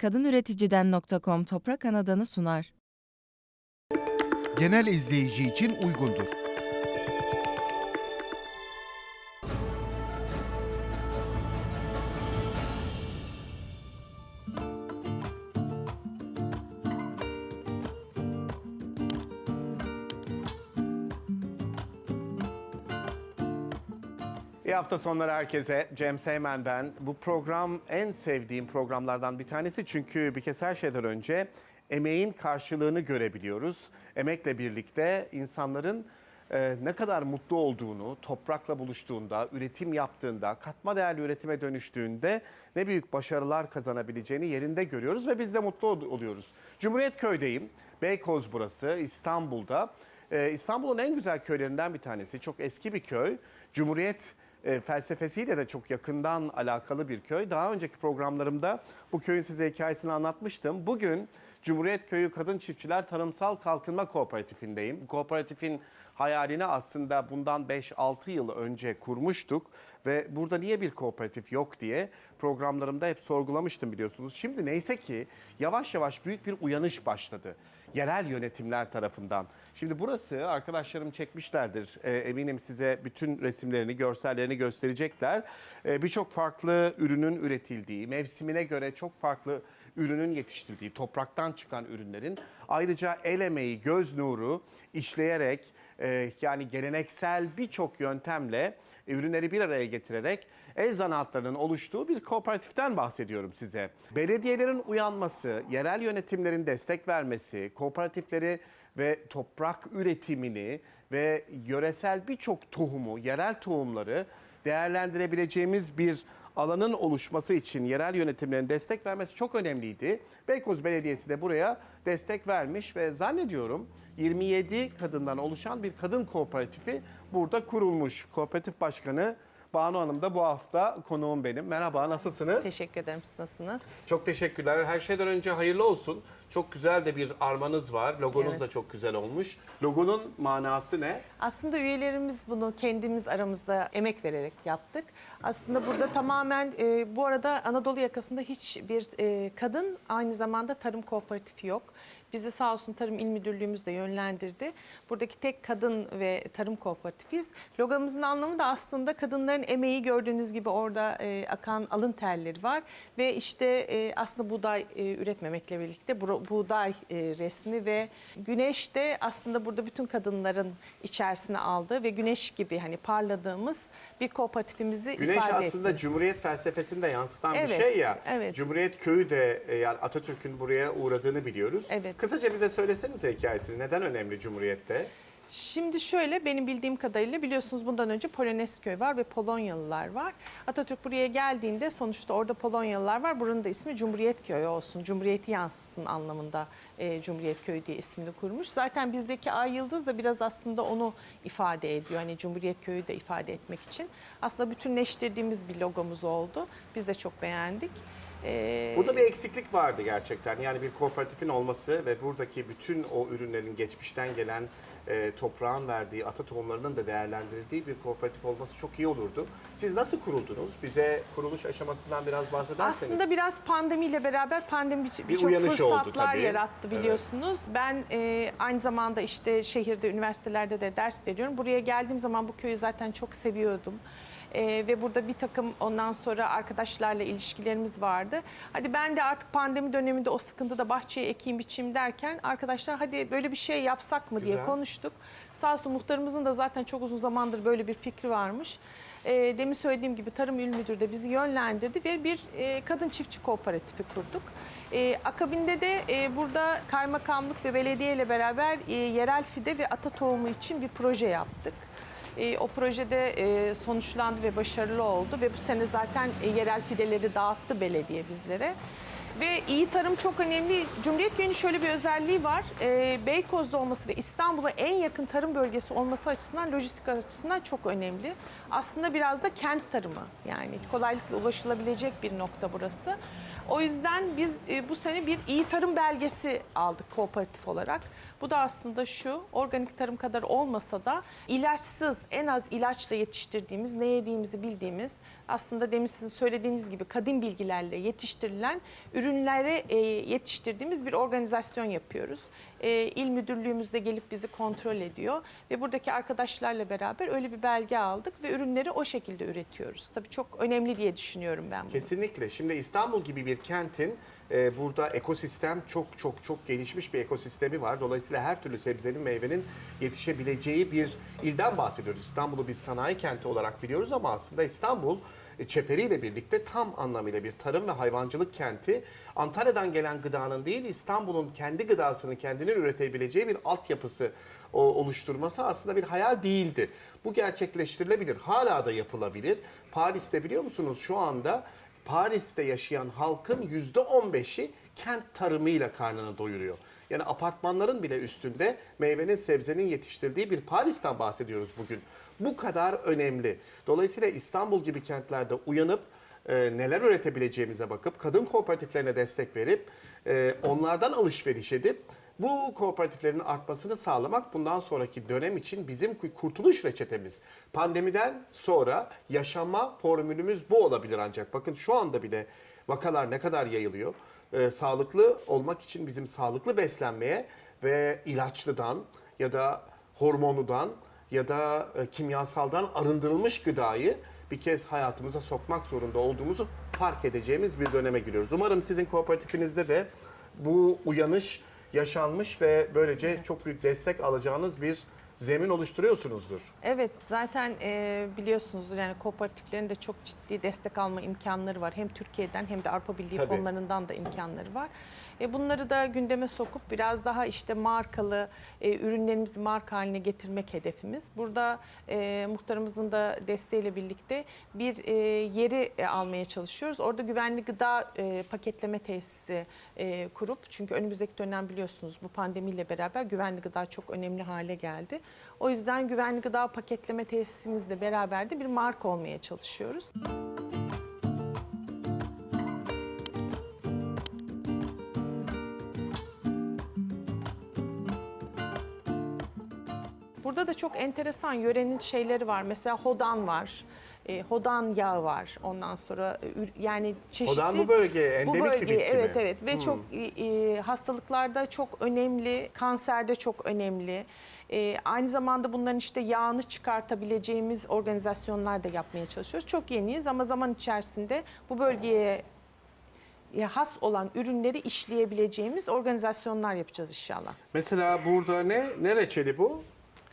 kadınüreticiden.com Toprak Anadan'ı sunar. genel izleyici için uygundur. Hafta sonları herkese. Cem Seymen ben. Bu program en sevdiğim programlardan bir tanesi çünkü bir kez her şeyden önce emeğin karşılığını görebiliyoruz. Emekle birlikte insanların e, ne kadar mutlu olduğunu, toprakla buluştuğunda, üretim yaptığında, katma değerli üretime dönüştüğünde ne büyük başarılar kazanabileceğini yerinde görüyoruz ve biz de mutlu ol- oluyoruz. Cumhuriyet Köy'deyim. Beykoz burası, İstanbul'da. Ee, İstanbul'un en güzel köylerinden bir tanesi. Çok eski bir köy. Cumhuriyet e, felsefesiyle de çok yakından alakalı bir köy. Daha önceki programlarımda bu köyün size hikayesini anlatmıştım. Bugün Cumhuriyet Köyü Kadın Çiftçiler Tarımsal Kalkınma Kooperatifindeyim. Kooperatifin hayalini aslında bundan 5-6 yıl önce kurmuştuk ve burada niye bir kooperatif yok diye programlarımda hep sorgulamıştım biliyorsunuz. Şimdi neyse ki yavaş yavaş büyük bir uyanış başladı yerel yönetimler tarafından. Şimdi burası arkadaşlarım çekmişlerdir. Ee, eminim size bütün resimlerini, görsellerini gösterecekler. Ee, Birçok farklı ürünün üretildiği, mevsimine göre çok farklı ürünün yetiştirildiği, topraktan çıkan ürünlerin ayrıca el emeği, göz nuru işleyerek e, yani geleneksel birçok yöntemle ürünleri bir araya getirerek el zanaatlarının oluştuğu bir kooperatiften bahsediyorum size. Belediyelerin uyanması, yerel yönetimlerin destek vermesi, kooperatifleri ve toprak üretimini ve yöresel birçok tohumu, yerel tohumları değerlendirebileceğimiz bir alanın oluşması için yerel yönetimlerin destek vermesi çok önemliydi. Beykoz Belediyesi de buraya destek vermiş ve zannediyorum 27 kadından oluşan bir kadın kooperatifi burada kurulmuş. Kooperatif Başkanı Banu Hanım da bu hafta konuğum benim. Merhaba, nasılsınız? Teşekkür ederim. Siz nasılsınız? Çok teşekkürler. Her şeyden önce hayırlı olsun. Çok güzel de bir armanız var. Logonuz Evet. da çok güzel olmuş. Logonun manası ne? Aslında üyelerimiz bunu kendimiz aramızda emek vererek yaptık. Aslında burada tamamen e, bu arada Anadolu yakasında hiçbir e, kadın aynı zamanda tarım kooperatifi yok. Bizi sağ olsun Tarım İl Müdürlüğümüz de yönlendirdi. Buradaki tek kadın ve tarım kooperatifiz. Logomuzun anlamı da aslında kadınların emeği gördüğünüz gibi orada e, akan alın terleri var. Ve işte e, aslında buğday e, üretmemekle birlikte buro- buğday e, resmi ve güneş de aslında burada bütün kadınların içerisine aldığı ve güneş gibi hani parladığımız bir kooperatifimizi Güneş ifade aslında ettik. Cumhuriyet felsefesini de yansıtan bir Evet, şey ya. evet. Cumhuriyet köyü de e, yani Atatürk'ün buraya uğradığını biliyoruz. Evet. Kısaca bize söylesenize hikayesini. Neden önemli Cumhuriyet'te? Şimdi şöyle benim bildiğim kadarıyla biliyorsunuz bundan önce Polonezköy var ve Polonyalılar var. Atatürk buraya geldiğinde sonuçta orada Polonyalılar var. Buranın da ismi Cumhuriyet Köyü olsun, Cumhuriyeti yansıtsın anlamında e, Cumhuriyet Köyü diye ismini kurmuş. Zaten bizdeki ay yıldız da biraz aslında onu ifade ediyor. Hani Cumhuriyet Köyü de ifade etmek için. Aslında bütünleştirdiğimiz bir logomuz oldu. Biz de çok beğendik. E, Burada bir eksiklik vardı gerçekten. Yani bir kooperatifin olması ve buradaki bütün o ürünlerin geçmişten gelen e, toprağın verdiği ata tohumlarının da değerlendirildiği bir kooperatif olması çok iyi olurdu. Siz nasıl kuruldunuz? Bize kuruluş aşamasından biraz bahsederseniz. Aslında biraz pandemiyle beraber pandemi bir- birçok uyanış oldu fırsatlar tabii. yarattı biliyorsunuz. Ben e, aynı zamanda işte şehirde, üniversitelerde de ders veriyorum. Buraya geldiğim zaman bu köyü zaten çok seviyordum. E, ve burada bir takım ondan sonra arkadaşlarla ilişkilerimiz vardı. Hadi ben de artık pandemi döneminde o sıkıntıda bahçeye ekeyim biçeyim derken arkadaşlar hadi böyle bir şey yapsak mı diye Güzel. konuştuk. Sağ olsun muhtarımızın da zaten çok uzun zamandır böyle bir fikri varmış. E, demin söylediğim gibi Tarım İl Müdürü de bizi yönlendirdi ve bir e, kadın çiftçi kooperatifi kurduk. E, akabinde de e, burada kaymakamlık ve belediye ile beraber e, yerel fide ve ata tohumu için bir proje yaptık. E, o projede e, sonuçlandı ve başarılı oldu ve bu sene zaten e, yerel fideleri dağıttı belediye bizlere. Ve iyi tarım çok önemli. Cumhuriyet Köyü'nün şöyle bir özelliği var. Ee, Beykoz'da olması ve İstanbul'a en yakın tarım bölgesi olması açısından, lojistik açısından çok önemli. Aslında biraz da kent tarımı yani kolaylıkla ulaşılabilecek bir nokta burası. O yüzden biz e, bu sene bir iyi tarım belgesi aldık kooperatif olarak. Bu da aslında şu, organik tarım kadar olmasa da ilaçsız, en az ilaçla yetiştirdiğimiz, ne yediğimizi bildiğimiz, aslında demin sizin söylediğiniz gibi kadim bilgilerle yetiştirilen ürünlere e, yetiştirdiğimiz bir organizasyon yapıyoruz. E, il müdürlüğümüzde gelip bizi kontrol ediyor ve buradaki arkadaşlarla beraber öyle bir belge aldık ve ürünleri o şekilde üretiyoruz. Tabii çok önemli diye düşünüyorum ben bunu. Kesinlikle. Şimdi İstanbul gibi bir kentin e, burada ekosistem çok çok çok gelişmiş bir ekosistemi var. Dolayısıyla her türlü sebzenin, meyvenin yetişebileceği bir ilden bahsediyoruz. İstanbul'u bir sanayi kenti olarak biliyoruz ama aslında İstanbul e, çeperiyle birlikte tam anlamıyla bir tarım ve hayvancılık kenti. Antalya'dan gelen gıdanın değil İstanbul'un kendi gıdasını kendinin üretebileceği bir altyapısı oluşturması aslında bir hayal değildi. Bu gerçekleştirilebilir. Hala da yapılabilir. Paris'te biliyor musunuz şu anda Paris'te yaşayan halkın %15'i kent tarımıyla karnını doyuruyor. Yani apartmanların bile üstünde meyvenin, sebzenin yetiştirdiği bir Paris'ten bahsediyoruz bugün. Bu kadar önemli. Dolayısıyla İstanbul gibi kentlerde uyanıp e, neler üretebileceğimize bakıp kadın kooperatiflerine destek verip e, onlardan alışveriş edip bu kooperatiflerin artmasını sağlamak bundan sonraki dönem için bizim kurtuluş reçetemiz. Pandemiden sonra yaşama formülümüz bu olabilir ancak. Bakın şu anda bile vakalar ne kadar yayılıyor. Ee, sağlıklı olmak için bizim sağlıklı beslenmeye ve ilaçlıdan ya da hormonudan ya da e, kimyasaldan arındırılmış gıdayı bir kez hayatımıza sokmak zorunda olduğumuzu fark edeceğimiz bir döneme giriyoruz. Umarım sizin kooperatifinizde de bu uyanış yaşanmış ve böylece çok büyük destek alacağınız bir zemin oluşturuyorsunuzdur. Evet zaten e, biliyorsunuz yani kooperatiflerin de çok ciddi destek alma imkanları var. Hem Türkiye'den hem de Avrupa Birliği Tabii. fonlarından da imkanları var. E, bunları da gündeme sokup biraz daha işte markalı e, ürünlerimizi marka haline getirmek hedefimiz. Burada e, muhtarımızın da desteğiyle birlikte bir e, yeri e, almaya çalışıyoruz. Orada güvenli gıda e, paketleme tesisi e, kurup çünkü önümüzdeki dönem biliyorsunuz bu pandemiyle beraber güvenli gıda çok önemli hale geldi. O yüzden güvenli gıda paketleme tesisimizle beraber de bir marka olmaya çalışıyoruz. Burada da çok enteresan yörenin şeyleri var. Mesela hodan var. E, hodan yağı var. Ondan sonra e, yani çeşitli Hodan bu bölgeye endemik bu bir bölgeye, bitki evet mi? evet ve çok e, e, hastalıklarda çok önemli, kanserde çok önemli. E, aynı zamanda bunların işte yağını çıkartabileceğimiz organizasyonlar da yapmaya çalışıyoruz. Çok yeniyiz ama zaman içerisinde bu bölgeye e, has olan ürünleri işleyebileceğimiz organizasyonlar yapacağız inşallah. Mesela burada ne ne reçeli bu?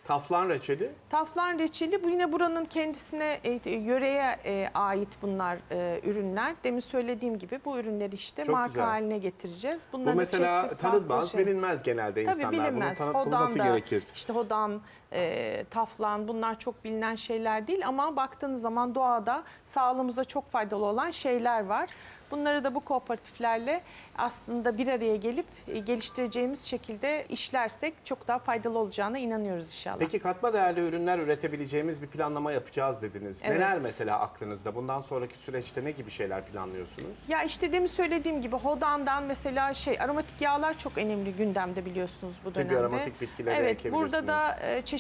Taflan reçeli. Taflan reçeli bu yine buranın kendisine e, yöreye e, ait bunlar e, ürünler. Demin söylediğim gibi bu ürünleri işte Çok marka güzel. haline getireceğiz. Bu Bunların mesela farklı tanınmaz, şey- bilinmez genelde Tabii insanlar. Bilinmez. tanıtılması Hodan da, gerekir. işte hodan, e, taflan bunlar çok bilinen şeyler değil ama baktığınız zaman doğada sağlığımıza çok faydalı olan şeyler var. Bunları da bu kooperatiflerle aslında bir araya gelip e, geliştireceğimiz şekilde işlersek çok daha faydalı olacağına inanıyoruz inşallah. Peki katma değerli ürünler üretebileceğimiz bir planlama yapacağız dediniz. Evet. Neler mesela aklınızda? Bundan sonraki süreçte ne gibi şeyler planlıyorsunuz? Ya işte demin söylediğim gibi hodandan mesela şey aromatik yağlar çok önemli gündemde biliyorsunuz bu Tabii dönemde. aromatik bitkileri Evet ekebilirsiniz. burada da e, çeşitli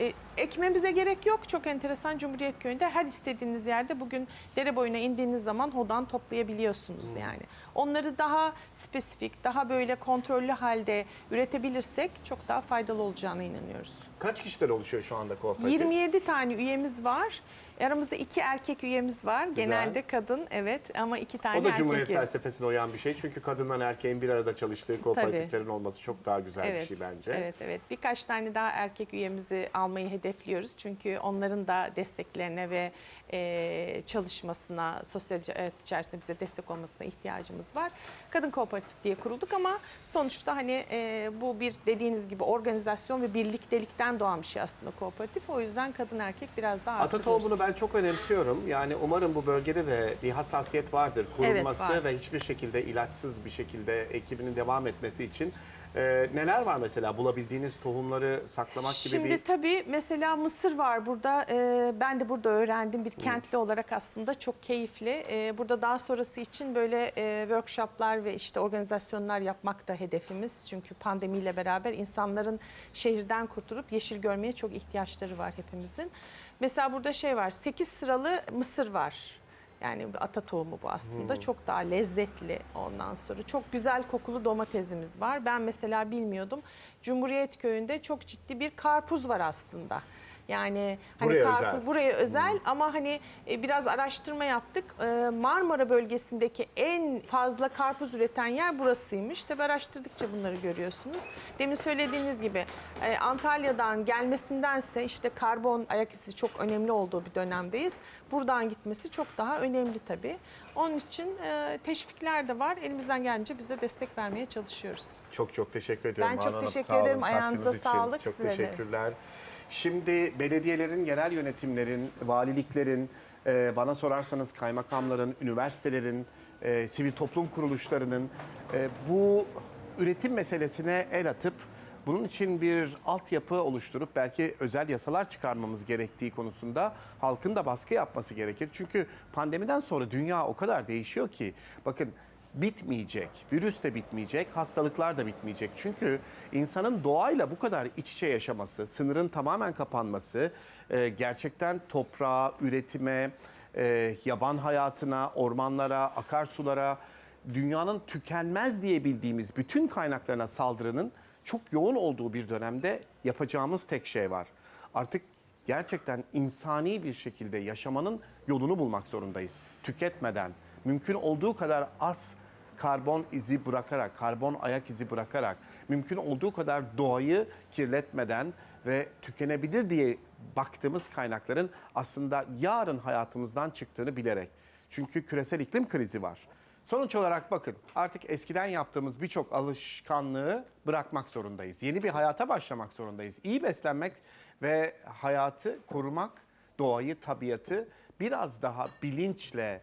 e, ekmemize gerek yok. Çok enteresan Cumhuriyet Köyü'nde her istediğiniz yerde bugün dere boyuna indiğiniz zaman hodan toplayabiliyorsunuz yani. Onları daha spesifik, daha böyle kontrollü halde üretebilirsek çok daha faydalı olacağına inanıyoruz. Kaç kişiden oluşuyor şu anda kooperatif? 27 tane üyemiz var. Aramızda iki erkek üyemiz var. Genelde kadın evet ama iki tane O da erkek Cumhuriyet üyemiz. felsefesine uyan bir şey. Çünkü kadınla erkeğin bir arada çalıştığı kooperatiflerin olması çok daha güzel bir şey bence. Evet evet. Birkaç tane daha erkek üyemizi almayı hedefliyoruz. Çünkü onların da desteklerine ve e, çalışmasına, sosyal hayat içerisinde bize destek olmasına ihtiyacımız var. Kadın kooperatif diye kurulduk ama sonuçta hani e, bu bir dediğiniz gibi organizasyon ve birliktelikten doğan bir şey aslında kooperatif. O yüzden kadın erkek biraz daha Ata arttırıyoruz. tohumunu ben çok önemsiyorum. Yani umarım bu bölgede de bir hassasiyet vardır. Korunması var. ve hiçbir şekilde ilaçsız bir şekilde ekibinin devam etmesi için. Ee, neler var mesela bulabildiğiniz tohumları saklamak gibi Şimdi bir... tabii mesela mısır var burada. Ee, ben de burada öğrendim bir kentli olarak aslında çok keyifli. Ee, burada daha sonrası için böyle e, workshoplar ve işte organizasyonlar yapmak da hedefimiz. Çünkü pandemiyle beraber insanların şehirden kurtulup yeşil görmeye çok ihtiyaçları var hepimizin. Mesela burada şey var 8 sıralı mısır var. Yani ata tohumu bu aslında. Çok daha lezzetli ondan sonra. Çok güzel kokulu domatesimiz var. Ben mesela bilmiyordum. Cumhuriyet Köyü'nde çok ciddi bir karpuz var aslında. Yani hani Buraya karpuz özel. buraya özel ama hani e, biraz araştırma yaptık. E, Marmara bölgesindeki en fazla karpuz üreten yer burasıymış. Tabi araştırdıkça bunları görüyorsunuz. Demin söylediğiniz gibi e, Antalya'dan gelmesindense işte karbon ayak izi çok önemli olduğu bir dönemdeyiz. Buradan gitmesi çok daha önemli tabii. Onun için e, teşvikler de var. Elimizden gelince bize destek vermeye çalışıyoruz. Çok çok teşekkür ediyorum. Ben çok Banu Hanım. teşekkür ederim. Ayağınıza sağlık. Çok Size de. Şimdi belediyelerin, genel yönetimlerin, valiliklerin, e, bana sorarsanız kaymakamların, üniversitelerin, e, sivil toplum kuruluşlarının e, bu üretim meselesine el atıp bunun için bir altyapı oluşturup belki özel yasalar çıkarmamız gerektiği konusunda halkın da baskı yapması gerekir. Çünkü pandemiden sonra dünya o kadar değişiyor ki bakın bitmeyecek. Virüs de bitmeyecek, hastalıklar da bitmeyecek. Çünkü insanın doğayla bu kadar iç içe yaşaması, sınırın tamamen kapanması e, gerçekten toprağa, üretime, e, yaban hayatına, ormanlara, akarsulara, dünyanın tükenmez diye bildiğimiz bütün kaynaklarına saldırının çok yoğun olduğu bir dönemde yapacağımız tek şey var. Artık gerçekten insani bir şekilde yaşamanın yolunu bulmak zorundayız. Tüketmeden, mümkün olduğu kadar az karbon izi bırakarak, karbon ayak izi bırakarak, mümkün olduğu kadar doğayı kirletmeden ve tükenebilir diye baktığımız kaynakların aslında yarın hayatımızdan çıktığını bilerek. Çünkü küresel iklim krizi var. Sonuç olarak bakın artık eskiden yaptığımız birçok alışkanlığı bırakmak zorundayız. Yeni bir hayata başlamak zorundayız. İyi beslenmek ve hayatı korumak, doğayı, tabiatı biraz daha bilinçle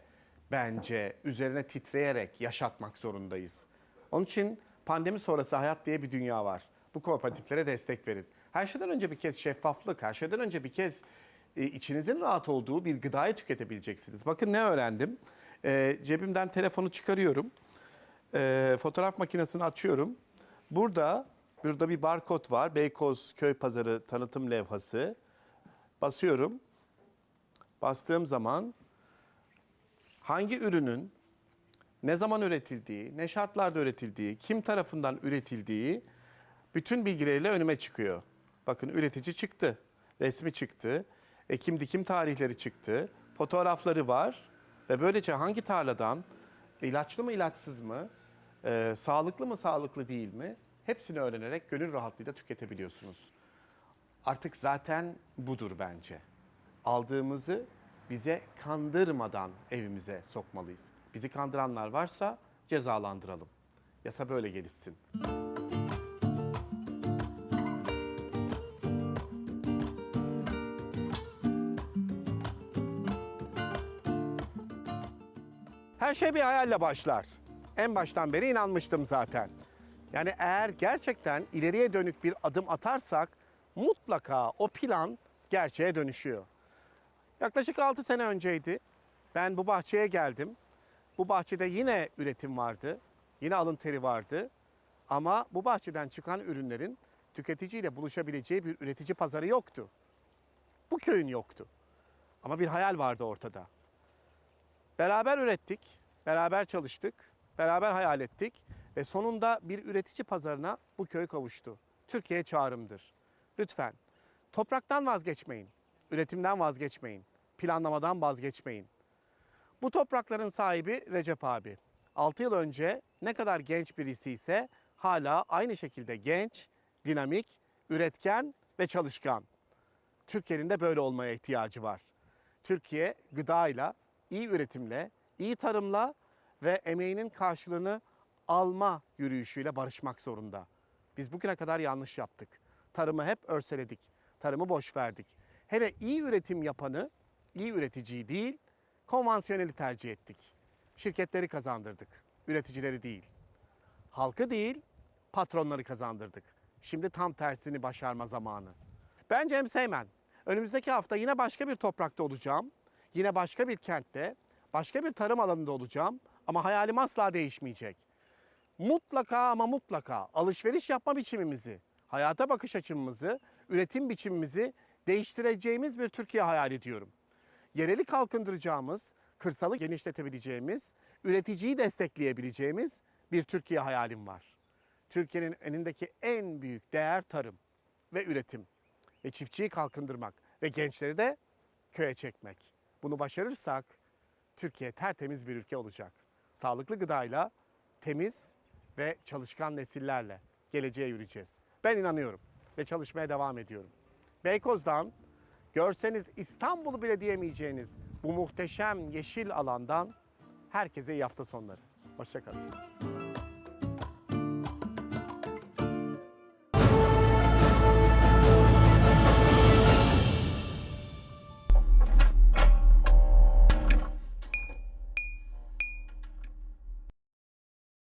bence üzerine titreyerek yaşatmak zorundayız. Onun için pandemi sonrası hayat diye bir dünya var. Bu kooperatiflere destek verin. Her şeyden önce bir kez şeffaflık, her şeyden önce bir kez e, içinizin rahat olduğu bir gıdayı tüketebileceksiniz. Bakın ne öğrendim. E, cebimden telefonu çıkarıyorum. E, fotoğraf makinesini açıyorum. Burada burada bir barkod var. Beykoz Köy Pazarı tanıtım levhası. Basıyorum. Bastığım zaman hangi ürünün ne zaman üretildiği, ne şartlarda üretildiği, kim tarafından üretildiği bütün bilgileriyle önüme çıkıyor. Bakın üretici çıktı, resmi çıktı, ekim dikim tarihleri çıktı, fotoğrafları var ve böylece hangi tarladan, ilaçlı mı ilaçsız mı, e, sağlıklı mı sağlıklı değil mi hepsini öğrenerek gönül rahatlığıyla tüketebiliyorsunuz. Artık zaten budur bence. Aldığımızı bize kandırmadan evimize sokmalıyız. Bizi kandıranlar varsa cezalandıralım. Yasa böyle gelişsin. Her şey bir hayalle başlar. En baştan beri inanmıştım zaten. Yani eğer gerçekten ileriye dönük bir adım atarsak mutlaka o plan gerçeğe dönüşüyor. Yaklaşık 6 sene önceydi. Ben bu bahçeye geldim. Bu bahçede yine üretim vardı. Yine alın teri vardı. Ama bu bahçeden çıkan ürünlerin tüketiciyle buluşabileceği bir üretici pazarı yoktu. Bu köyün yoktu. Ama bir hayal vardı ortada. Beraber ürettik, beraber çalıştık, beraber hayal ettik ve sonunda bir üretici pazarına bu köy kavuştu. Türkiye çağrımdır. Lütfen topraktan vazgeçmeyin, üretimden vazgeçmeyin, planlamadan vazgeçmeyin. Bu toprakların sahibi Recep abi. 6 yıl önce ne kadar genç birisi ise hala aynı şekilde genç, dinamik, üretken ve çalışkan. Türkiye'nin de böyle olmaya ihtiyacı var. Türkiye gıdayla, iyi üretimle, iyi tarımla ve emeğinin karşılığını alma yürüyüşüyle barışmak zorunda. Biz bugüne kadar yanlış yaptık. Tarımı hep örseledik. Tarımı boş verdik. Hele iyi üretim yapanı iyi üreticiyi değil, konvansiyoneli tercih ettik. Şirketleri kazandırdık, üreticileri değil. Halkı değil, patronları kazandırdık. Şimdi tam tersini başarma zamanı. Ben Cem Seymen. Önümüzdeki hafta yine başka bir toprakta olacağım. Yine başka bir kentte, başka bir tarım alanında olacağım. Ama hayalim asla değişmeyecek. Mutlaka ama mutlaka alışveriş yapma biçimimizi, hayata bakış açımızı, üretim biçimimizi değiştireceğimiz bir Türkiye hayal ediyorum. Yereli kalkındıracağımız, kırsalı genişletebileceğimiz, üreticiyi destekleyebileceğimiz bir Türkiye hayalim var. Türkiye'nin önündeki en büyük değer tarım ve üretim ve çiftçiyi kalkındırmak ve gençleri de köye çekmek. Bunu başarırsak Türkiye tertemiz bir ülke olacak. Sağlıklı gıdayla, temiz ve çalışkan nesillerle geleceğe yürüyeceğiz. Ben inanıyorum ve çalışmaya devam ediyorum. Beykoz'dan görseniz İstanbul'u bile diyemeyeceğiniz bu muhteşem yeşil alandan herkese iyi hafta sonları. Hoşçakalın.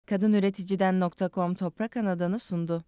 Kadınüreticiden.com Toprak Anadan'ı sundu.